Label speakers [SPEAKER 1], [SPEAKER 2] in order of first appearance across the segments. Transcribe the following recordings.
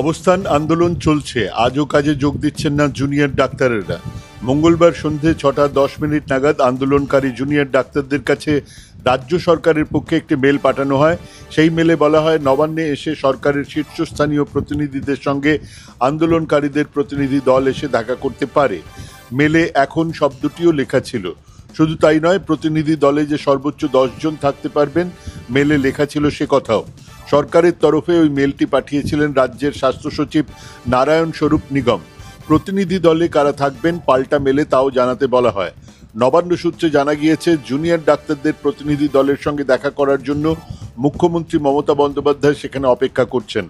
[SPEAKER 1] অবস্থান আন্দোলন চলছে। আজও কাজে যোগ দিচ্ছেন না জুনিয়র ডাক্তারেরা। মঙ্গলবার সন্ধে ছটা দশ মিনিট নাগাদ আন্দোলনকারী জুনিয়র ডাক্তারদের কাছে রাজ্য সরকারের পক্ষে একটি মেল পাঠানো হয়। সেই মেলে বলা হয়, নবান্নে এসে সরকারের শীর্ষস্থানীয় প্রতিনিধিদের সঙ্গে আন্দোলনকারীদের প্রতিনিধি দল এসে দেখা করতে পারে। মেলে এখন শব্দটিও লেখা ছিল। শুধু তাই নয়, প্রতিনিধি দলে যে সর্বোচ্চ জন থাকতে পারবেন, মেলে লেখা ছিল সে কথাও। সরকারের তরফে ওই মেলটি পাঠিয়েছিলেন রাজ্যের স্বাস্থ্য সচিব নারায়ণ স্বরূপ নিগম। প্রতিনিধি দলে কারা থাকবেন পাল্টা মেলে তাও জানাতে বলা হয়। নবান্ন সূত্রে জানা গিয়েছে, জুনিয়র ডাক্তারদের প্রতিনিধি দলের সঙ্গে দেখা করার জন্য মুখ্যমন্ত্রী মমতা বন্দ্যোপাধ্যায় সেখানে অপেক্ষা করছেন।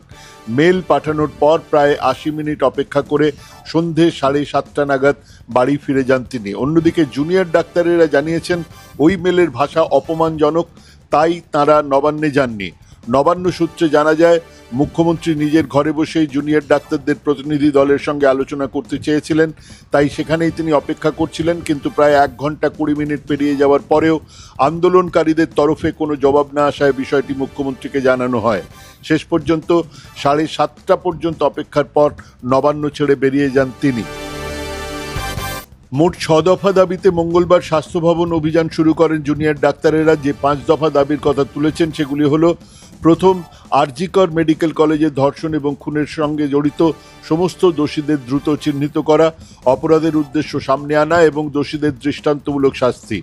[SPEAKER 1] মেল পাঠানোর পর প্রায় আশি মিনিট অপেক্ষা করে সন্ধে সাড়ে সাতটা নাগাদ বাড়ি ফিরে যান তিনি। অন্যদিকে জুনিয়র ডাক্তারেরা জানিয়েছেন, ওই মেলের ভাষা অপমানজনক, তাই তারা নবান্নে যাননি। নবান্ন সূত্রে জানা যায়, মুখ্যমন্ত্রী নিজের ঘরে বসেই জুনিয়র ডাক্তারদের প্রতিনিধি দলের সঙ্গে আলোচনা করতে চেয়েছিলেন। তাই সেখানেই তিনি অপেক্ষা করছিলেন, কিন্তু প্রায় এক ঘণ্টা কুড়ি মিনিট পেরিয়ে যাওয়ার পরেও আন্দোলনকারীদের তরফে কোনো জবাব না আসায় বিষয়টি মুখ্যমন্ত্রীকে জানানো হয়। শেষ পর্যন্ত সাড়ে সাতটা পর্যন্ত অপেক্ষার পর নবান্ন ছেড়ে বেরিয়ে যান তিনি। মোট ছ দফা দাবিতে মঙ্গলবার স্বাস্থ্য ভবন অভিযান শুরু করেন জুনিয়র ডাক্তারেরা। যে পাঁচ দফা দাবির কথা তুলেছেন সেগুলি হলো প্রথম আরজিকর মেডিকেল কলেজে ধর্ষণ এবং খুনের সঙ্গে জড়িত সমস্ত দোষীদের দ্রুত চিহ্নিত করা, অপরাধের উদ্দেশ্য সামনে আনা এবং দোষীদের দৃষ্টান্তমূলক শাস্তি।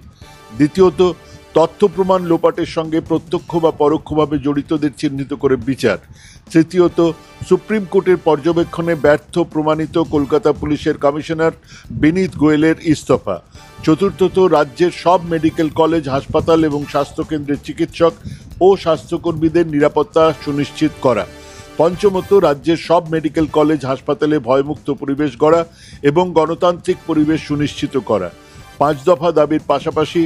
[SPEAKER 1] দ্বিতীয়ত তথ্য প্রমাণ লোপাটের সঙ্গে প্রত্যক্ষ বা পরোক্ষভাবে জড়িতদের চিহ্নিত করে বিচার। তৃতীয়ত, সুপ্রিম কোর্টের পর্যবেক্ষণে ব্যর্থ প্রমাণিত কলকাতা পুলিশের কমিশনার বিনীত গোয়েলের ইস্তফা। চতুর্থত, রাজ্যের সব মেডিকেল কলেজ, হাসপাতাল এবং স্বাস্থ্যকেন্দ্রের চিকিৎসক ও স্বাস্থ্যকর্মীদের নিরাপত্তা সুনিশ্চিত করা। পঞ্চমত, রাজ্যের সব মেডিকেল কলেজ, হাসপাতালে ভয়মুক্ত পরিবেশ গড়া এবং গণতান্ত্রিক পরিবেশ সুনিশ্চিত করা। পাঁচ দফা দাবির পাশাপাশি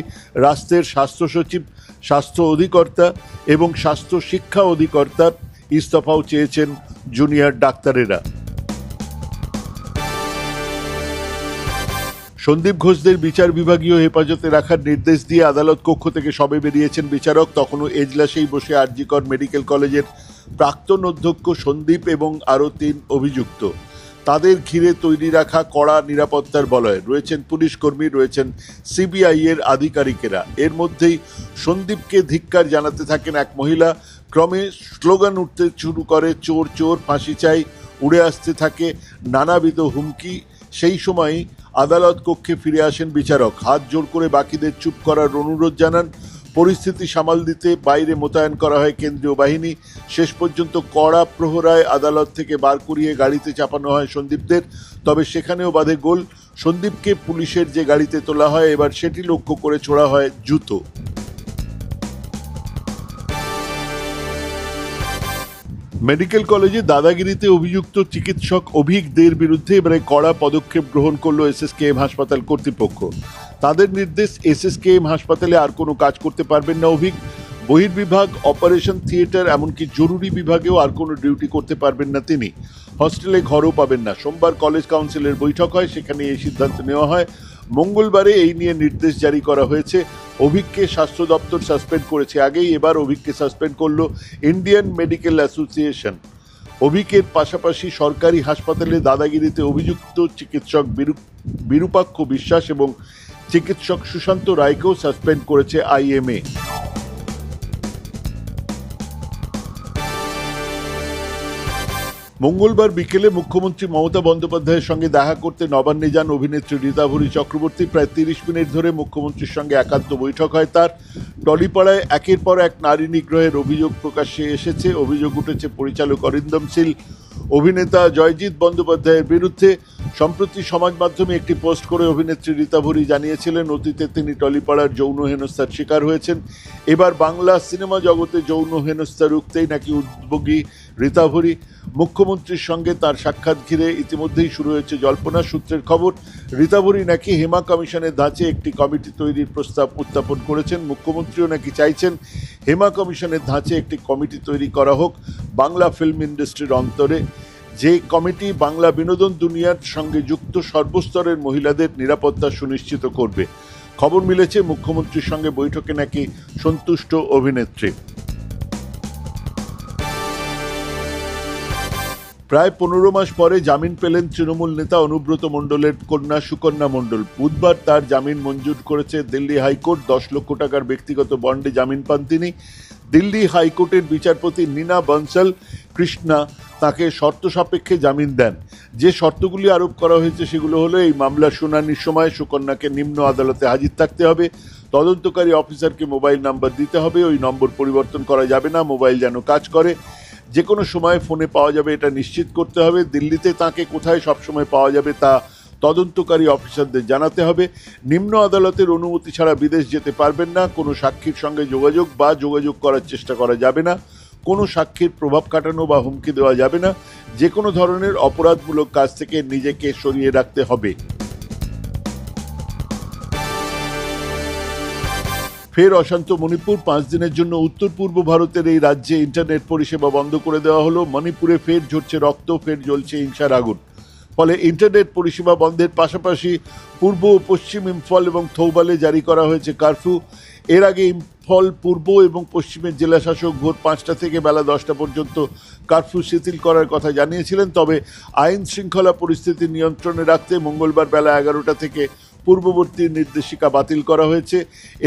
[SPEAKER 1] রাষ্ট্রের স্বাস্থ্য সচিব, স্বাস্থ্য অধিকর্তা এবং স্বাস্থ্য শিক্ষা অধিকর্তার ইস্তফাও চেয়েছেন জুনিয়র ডাক্তারেরা। সন্দীপ ঘোষদের বিচার বিভাগীয় হেফাজতে রাখার নির্দেশ দিয়ে আদালত কক্ষ থেকে সবে বেরিয়েছেন বিচারক। তখনও এজলাসেই বসে আরজিকর মেডিকেল কলেজের প্রাক্তন অধ্যক্ষ সন্দীপ এবং আরও তিন অভিযুক্ত। তাদের ঘিরে তৈরি রাখা কড়া নিরাপত্তার বলয়। রয়েছেন পুলিশ কর্মী, রয়েছেন সিবিআই এর আধিকারিকেরা। এর মধ্যেই সন্দীপকে ধিক্কার জানাতে থাকেন এক মহিলা। ক্রমে স্লোগান উঠতে শুরু করে, চোর চোর, ফাঁসি চাই, উড়ে আসতে থাকে, নানাবিধ হুমকি। সেই সময়ই আদালত কক্ষে ফিরে আসেন বিচারক। হাত জোর করে বাকিদের চুপ করার অনুরোধ জানান। পরিস্থিতি সামাল দিতে বাইরে মোতায়েন করা হয় কেন্দ্রীয় বাহিনী। শেষ পর্যন্ত কড়া প্রহরায় আদালত থেকে বার করিয়ে গাড়িতে চাপানো হয় সন্দীপদের, তবে সেখানেও বাধে গোল। সন্দীপকে পুলিশের যে গাড়িতে তোলা হয়, এবার সেটি লক্ষ্য করে ছোড়া হয় জুতো। মেডিকেল কলেজে দাদাগিরিতে অভিযুক্ত চিকিৎসক অভিক দের বিরুদ্ধে এবারে কড়া পদক্ষেপ গ্রহণ করল এসএসকেএম হাসপাতাল কর্তৃপক্ষ। তাদের নির্দেশ এসএসকেএম হাসপাতালে আর কোনো কাজ করতে পারবেন না অভিক বহির্বিভাগ, অপারেশন থিয়েটার, এমনকি জরুরি বিভাগেও আর কোনো ডিউটি করতে পারবেন না তিনি। হস্টেলে ঘরও পাবেন না। সোমবার কলেজ কাউন্সিলের বৈঠক হয় সেখানে এই সিদ্ধান্ত নেওয়া হয়। মঙ্গলবারে এই নিয়ে নির্দেশ জারি করা হয়েছে। অভিককে স্বাস্থ্য দপ্তর সাসপেন্ড করেছে আগেই, এবার অভিককে সাসপেন্ড করল ইন্ডিয়ান মেডিকেল অ্যাসোসিয়েশন। অভিকের পাশাপাশি সরকারি হাসপাতালে দাদাগিরিতে অভিযুক্ত চিকিৎসক বিরু- বিরূপাক্ষ বিশ্বাস এবং চিকিৎসক সুশান্ত রায়কেও সাসপেন্ড করেছে আইএমএ। মঙ্গলবার বিকেলে মুখ্যমন্ত্রী মমতা বন্দ্যোপাধ্যায়ের সঙ্গে দেখা করতে নবান্নে যান অভিনেত্রী রীতাভরী চক্রবর্তী। প্রায় তিরিশ মিনিট ধরে মুখ্যমন্ত্রীর সঙ্গে একান্ত বৈঠক হয় তার। টলিপাড়ায় একের পর এক নারী নিগ্রহের অভিযোগ প্রকাশ্যে এসেছে। অভিযোগ উঠেছে পরিচালক অরিন্দম শীল অভিনেতা জয়জিৎ বন্দ্যোপাধ্যায়ের বিরুদ্ধে সম্প্রতি সমাজ মাধ্যমে একটি পোস্ট করে অভিনেত্রী রীতাভরী জানিয়েছিলেন, অতীতে তিনি টলিপাড়ার যৌন হেনস্থার শিকার হয়েছেন। এবার বাংলা সিনেমা জগতে যৌন হেনস্থা রুখতেই নাকি উদ্যোগী রীতাভরী। মুখ্যমন্ত্রীর সঙ্গে তার সাক্ষাৎ ঘিরে ইতিমধ্যেই শুরু হয়েছে জল্পনা সূত্রের খবর। রীতাভরী নাকি হেমা কমিশনের ধাঁচে একটি কমিটি তৈরির প্রস্তাব উত্থাপন করেছেন। মুখ্যমন্ত্রীও নাকি চাইছেন হেমা কমিশনের ধাঁচে একটি কমিটি তৈরি করা হোক বাংলা ফিল্ম ইন্ডাস্ট্রির অন্তরে। যে কমিটি বাংলা বিনোদন দুনিয়ার সঙ্গে যুক্ত সর্বস্তরের মহিলাদের নিরাপত্তা সুনিশ্চিত করবে। খবর মিলেছে মুখ্যমন্ত্রীর সঙ্গে বৈঠকে নাকি সন্তুষ্ট অভিনেত্রী। প্রায় পনেরো মাস পরে জামিন পেলেন তৃণমূল নেতা অনুব্রত মণ্ডলের কন্যা সুকন্যা মণ্ডল। বুধবার তার জামিন মঞ্জুর করেছে দিল্লি হাইকোর্ট। দশ লক্ষ টাকার ব্যক্তিগত বন্ডে জামিন পান তিনি। দিল্লি হাইকোর্টের বিচারপতি নীনা বনসল কৃষ্ণা তাকে শর্ত সাপেক্ষে জামিন দেন। যে শর্তগুলি আরোপ করা হয়েছে সেগুলো হলো, এই মামলার শুনানির সময় সুকন্যাকে নিম্ন আদালতে হাজির থাকতে হবে, তদন্তকারী অফিসারকে মোবাইল নাম্বার দিতে হবে, ওই নম্বর পরিবর্তন করা যাবে না, মোবাইল যেন কাজ করে। যে কোনো সময় ফোনে পাওয়া যাবে, এটা নিশ্চিত করতে হবে। দিল্লিতে তাকে কোথায় সবসময় পাওয়া যাবে তা তদন্তকারী অফিসারদের জানাতে হবে। নিম্ন আদালতের অনুমতি ছাড়া বিদেশ যেতে পারবেন না। কোনো সাক্ষীর সঙ্গে যোগাযোগ বা যোগাযোগ করার চেষ্টা করা যাবে না। কোনো সাক্ষীর প্রভাব কাটানো বা হুমকি দেওয়া যাবে না। যে কোনো ধরনের অপরাধমূলক কাজ থেকে নিজেকে সরিয়ে রাখতে হবে। ফের অশান্ত মণিপুর। পাঁচ দিনের জন্য উত্তর পূর্ব ভারতের এই রাজ্যে ইন্টারনেট পরিষেবা বন্ধ করে দেওয়া হলো। মণিপুরে ফের ঝরছে রক্ত, ফের জ্বলছে হিংসার আগুন। ফলে ইন্টারনেট পরিষেবা বন্ধের পাশাপাশি পূর্ব ও পশ্চিম ইম্ফল এবং থৌবালে জারি করা হয়েছে কারফিউ এর আগে ইম্ফল, পূর্ব এবং পশ্চিমের জেলাশাসক ভোর পাঁচটা থেকে বেলা দশটা পর্যন্ত কারফিউ শিথিল করার কথা জানিয়েছিলেন। তবে আইন শৃঙ্খলা পরিস্থিতি নিয়ন্ত্রণে রাখতে মঙ্গলবার বেলা এগারোটা থেকে পূর্ববর্তী নির্দেশিকা বাতিল করা হয়েছে।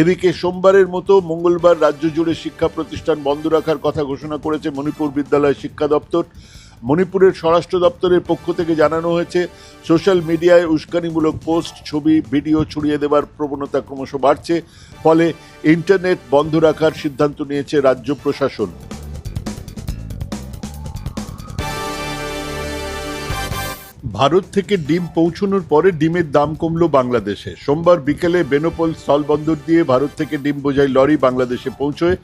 [SPEAKER 1] এদিকে সোমবারের মতো মঙ্গলবার রাজ্য জুড়ে শিক্ষা প্রতিষ্ঠান বন্ধ রাখার কথা ঘোষণা করেছে মণিপুর বিদ্যালয় শিক্ষা দপ্তর। মণিপুরের স্বরাষ্ট্র দপ্তরের পক্ষ থেকে জানানো হয়েছে, সোশ্যাল মিডিয়ায় উস্কানিমূলক পোস্ট, ছবি, ভিডিও ছড়িয়ে দেওয়ার প্রবণতা ক্রমশ বাড়ছে। ফলে ইন্টারনেট বন্ধ রাখার সিদ্ধান্ত নিয়েছে রাজ্য প্রশাসন। ভারত থেকে ডিম পৌঁছানোর পরে ডিমের দাম কমলো বাংলাদেশে। সোমবার বিকেলে বেনোপল স্থলবন্দর দিয়ে ভারত থেকে ডিম বোঝাই লরি বাংলাদেশে পৌঁছয়।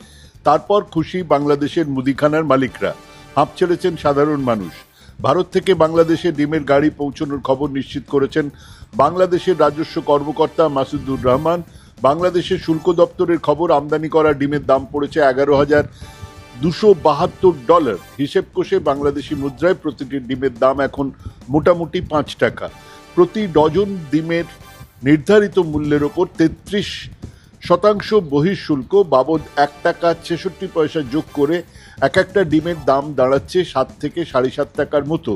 [SPEAKER 1] তারপর খুশি বাংলাদেশের মুদিখানার মালিকরা। হাঁপ ছেড়েছেন সাধারণ মানুষ। ভারত থেকে বাংলাদেশে ডিমের গাড়ি পৌঁছানোর খবর নিশ্চিত করেছেন বাংলাদেশের রাজস্ব কর্মকর্তা মাসুদুর রহমান। বাংলাদেশের শুল্ক দপ্তরের খবর আমদানি করা ডিমের দাম পড়েছে এগারো হাজার দুশো বাহাত্তর ডলার হিসেব কষে বাংলাদেশি মুদ্রায় প্রতিটি ডিমের দাম এখন মোটামুটি পাঁচ টাকা। প্রতি ডজন ডিমের নির্ধারিত মূল্যের ওপর তেত্রিশ শতাংশ বহিঃশুল্ক, বাবদ এক টাকা ছেষট্টি পয়সা যোগ করে এক একটা ডিমের দাম দাঁড়াচ্ছে সাত থেকে সাড়ে সাত টাকার মতো।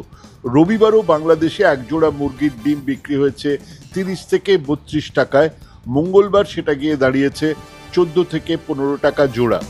[SPEAKER 1] রবিবারও বাংলাদেশে একজোড়া মুরগির ডিম বিক্রি হয়েছে তিরিশ থেকে বত্রিশ টাকায়। মঙ্গলবার সেটা গিয়ে দাঁড়িয়েছে চোদ্দ থেকে পনেরো টাকা জোড়া।